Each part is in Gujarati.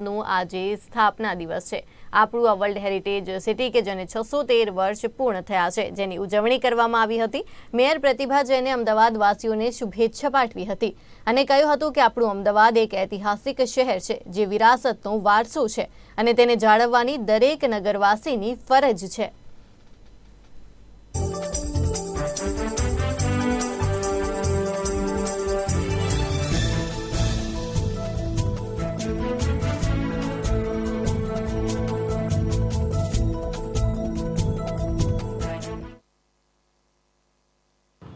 નું આજે સ્થાપના દિવસ છે. આપણું આ વર્લ્ડ હેરિટેજ સિટી કે જેને છસો તેર વર્ષ પૂર્ણ થયા છે, જેની ઉજવણી કરવામાં આવી હતી. મેયર પ્રતિભા જૈને અમદાવાદ વાસીઓને શુભેચ્છા પાઠવી હતી અને કહ્યું હતું કે આપણું અમદાવાદ એક ઐતિહાસિક શહેર છે, જે વિરાસતનો વારસો છે અને તેને જાળવવાની દરેક નગરવાસીની ફરજ છે.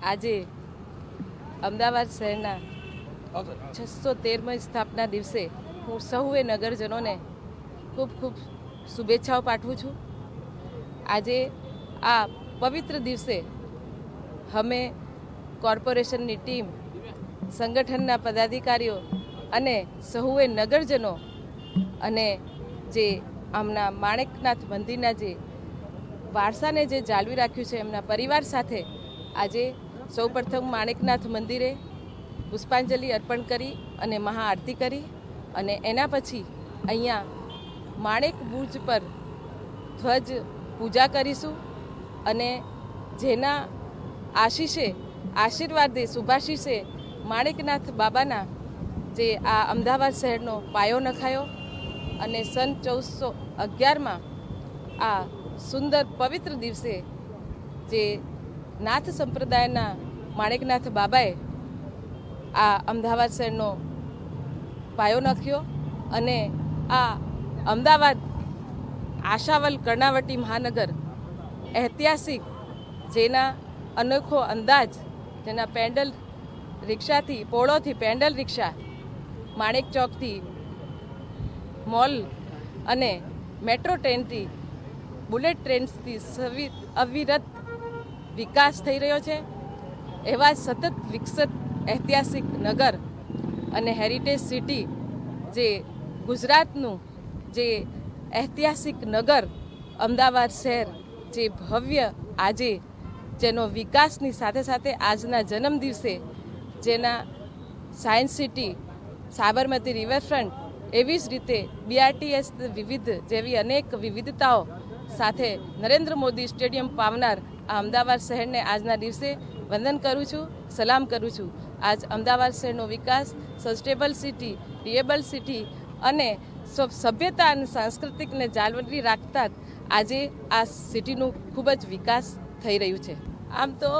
આજે અમદાવાદ શહેરના છસો તેરમી સ્થાપના દિવસે હું સૌએ નગરજનોને ખૂબ ખૂબ શુભેચ્છાઓ પાઠવું છું. આજે આ પવિત્ર દિવસે અમે કોર્પોરેશનની ટીમ, સંગઠનના પદાધિકારીઓ અને સહુએ નગરજનો અને જે આમના માણેકનાથ મંદિરના જે વારસાને જે જાળવી રાખ્યું છે એમના પરિવાર સાથે આજે સૌપ્રથમ માણેકનાથ મંદિરે પુષ્પાંજલિ અર્પણ કરી અને મહાઆરતી કરી અને એના પછી અહીંયા માણેક બુર્જ પર ધ્વજ પૂજા કરીશું અને જેના આશીષે, આશીર્વાદે, શુભાશીષે માણેકનાથ બાબાના જે આ અમદાવાદ શહેરનો પાયો નખાયો અને સન ચૌદસો અગિયારમાં આ સુંદર પવિત્ર દિવસે જે નાથ સંપ્રદાયના માણેકનાથ બાબાએ આ અમદાવાદ શહેરનો પાયો નાખ્યો અને આ અમદાવાદ આશાવલ કર્ણાવટી મહાનગર ઐતિહાસિક જેના અનોખો અંદાજ, જેના પેન્ડલ રિક્ષાથી, પોળોથી પેન્ડલ રિક્ષા માણેક ચોકથી મોલ અને મેટ્રો ટ્રેનથી બુલેટ ટ્રેન્સથી સવિ, અવિરત વિકાસ થઈ રહ્યો છે. એવા સતત વિકસિત ઐતિહાસિક નગર અને હેરિટેજ સિટી જે ગુજરાતનું જે ઐતિહાસિક નગર અમદાવાદ શહેર જે ભવ્ય આજે જેનો વિકાસની સાથે સાથે આજના જન્મ દિવસે જેના સાયન્સ સિટી સાબરમતી રિવરફ્રન્ટ એવી જ રીતે બીઆરટીએસ વિવિધ જેવી અનેક વિવિધતાઓ સાથે નરેન્દ્ર મોદી સ્ટેડિયમ પાવનાર આ અમદાવાદ શહેરને આજના દિવસે વંદન કરું છું, સલામ કરું છું. આજ અમદાવાદ શહેરનો વિકાસ, સસ્ટેબલ સિટી ડિએબલ સિટી અને સભ્યતા અને સાંસ્કૃતિકને જાળવણી રાખતા આજે આ સિટીનું ખૂબ જ વિકાસ થઈ રહ્યું છે. આમ તો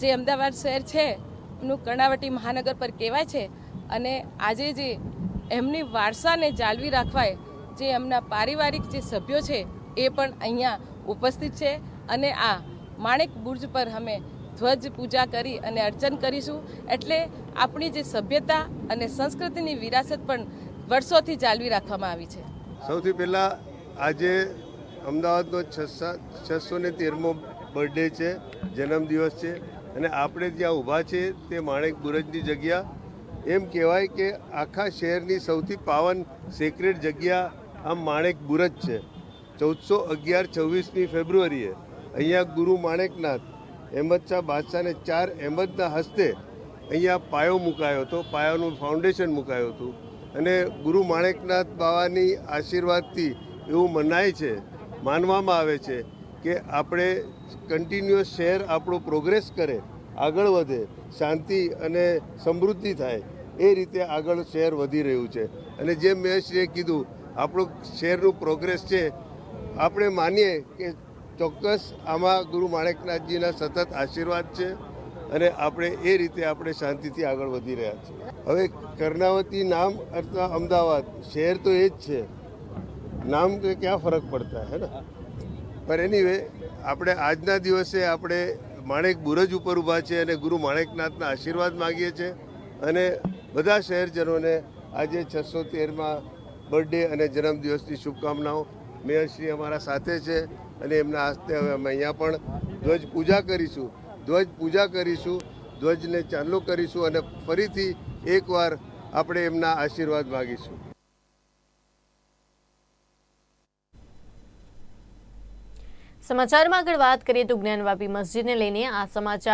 જે અમદાવાદ શહેર છે, એનું કર્ણાવટી મહાનગર પર કહેવાય છે અને આજે જે એમની વારસાને જાળવી રાખવાય, જે એમના પારિવારિક જે સભ્યો છે એ પણ અહીંયા ઉપસ્થિત છે અને આ માણેક બુર્જ પર અમે ધ્વજ પૂજા કરી અને અર્ચન કરીશું. એટલે આપણી જે સભ્યતા અને સંસ્કૃતિની વિરાસત પણ વર્ષોથી જાળવી રાખવામાં આવી છે. સૌથી પહેલાં આજે અમદાવાદનો છસો ને તેરમો બર્થડે છે, જન્મદિવસ છે અને આપણે જ્યાં ઊભા છે તે માણેક બુરજની જગ્યા. એમ કહેવાય કે આખા શહેરની સૌથી પાવન સેક્રેટ જગ્યા આમ માણેક બુરજ છે. ચૌદસો અગિયાર છવ્વીસમી ફેબ્રુઆરીએ અહીંયા ગુરુ માણેકનાથ, અહેમદ શાહ બાદશાહને ચાર અહેમદના હસ્તે અહીંયા પાયો મુકાયો હતો, પાયાનું ફાઉન્ડેશન મુકાયું હતું. અને ગુરુ માણેકનાથ બાવાની આશીર્વાદથી એવું મનાય છે, માનવામાં આવે છે કે આપણે કન્ટિન્યુઅસ શહેર આપણો પ્રોગ્રેસ કરે, આગળ વધે, શાંતિ અને સમૃદ્ધિ થાય, એ રીતે આગળ શહેર વધી રહ્યું છે. અને જેમ શ્રીએ કીધું, આપણું શહેરનું પ્રોગ્રેસ છે આપણે માનીએ કે ચોક્કસ આમાં ગુરુ માણેકનાથજીના સતત આશીર્વાદ છે અને આપણે એ રીતે આપણે શાંતિથી આગળ વધી રહ્યા છીએ. હવે કર્ણાવતી નામ અથવા અમદાવાદ, શહેર તો એ જ છે. નામ કે ક્યાં ફરક પડતા, હે ને? એની એનીવે આપણે આજના દિવસે આપણે માણેક બુરજ ઉપર ઊભા છે અને ગુરુ માણેકનાથના આશીર્વાદ માગીએ છીએ અને બધા શહેરજનોને આજે છસો તેરમાં બર્થડે અને જન્મદિવસની શુભકામનાઓ મેયરશ્રી અમારા સાથે છે અને એમના હસ્તે હવે અમે અહીંયા પણ ધ્વજ પૂજા કરીશું. ધ્વજ પૂજા કરીશું, ધ્વજને ચાલુ કરીશું અને ફરીથી એકવાર આપણે એમના આશીર્વાદ માગીશું. સમાચારમાં આગળ વાત કરીએ તો જ્ઞાનવાપી મસ્જિદને લઈને આ સમાચાર